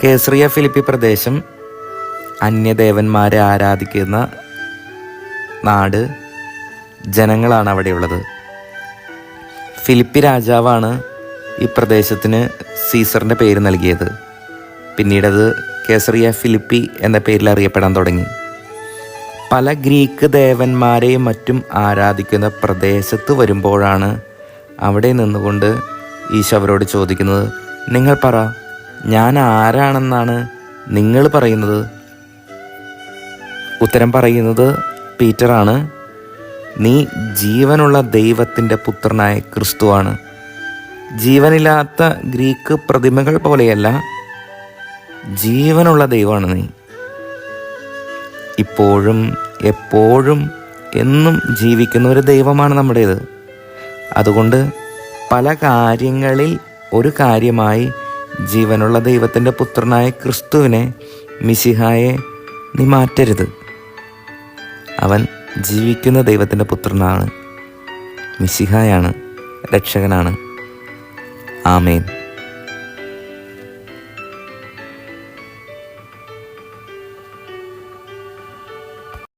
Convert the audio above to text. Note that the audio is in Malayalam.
കേസറിയ ഫിലിപ്പി പ്രദേശം അന്യദേവന്മാരെ ആരാധിക്കുന്ന നാട് ജനങ്ങളാണ് അവിടെയുള്ളത്. ഫിലിപ്പി രാജാവാണ് ഈ പ്രദേശത്തിന് സീസറിന്റെ പേര് നൽകിയത്. പിന്നീടത് കേസറിയ ഫിലിപ്പി എന്ന പേരിൽ അറിയപ്പെടാൻ തുടങ്ങി. പല ഗ്രീക്ക് ദേവന്മാരെയും മറ്റും ആരാധിക്കുന്ന പ്രദേശത്ത് വരുമ്പോഴാണ് അവിടെ നിന്നുകൊണ്ട് ഈശോ അവരോട് ചോദിക്കുന്നത് നിങ്ങൾ പറ ഞാൻ ആരാണെന്നാണ് നിങ്ങൾ പറയുന്നത്? ഉത്തരം പറയുന്നത് പീറ്ററാണ്. നീ ജീവനുള്ള ദൈവത്തിന്റെ പുത്രനായ ക്രിസ്തുവാണ്. ജീവനില്ലാത്ത ഗ്രീക്ക് പ്രതിമകൾ പോലെയല്ല ജീവനുള്ള ദൈവമാണ് നീ. ഇപ്പോഴും എപ്പോഴും എന്നും ജീവിക്കുന്ന ഒരു ദൈവമാണ് നമ്മുടേത്. അതുകൊണ്ട് പല കാര്യങ്ങളിൽ ഒരു കാര്യമായി ജീവനുള്ള ദൈവത്തിന്റെ പുത്രനായ ക്രിസ്തുവിനെ മിശിഹായെ നീ മാറ്റരുത്. അവൻ ജീവിക്കുന്ന ദൈവത്തിന്റെ പുത്രനാണ്. മിശിഹായാണ് രക്ഷകനാണ്. ആമേൻ.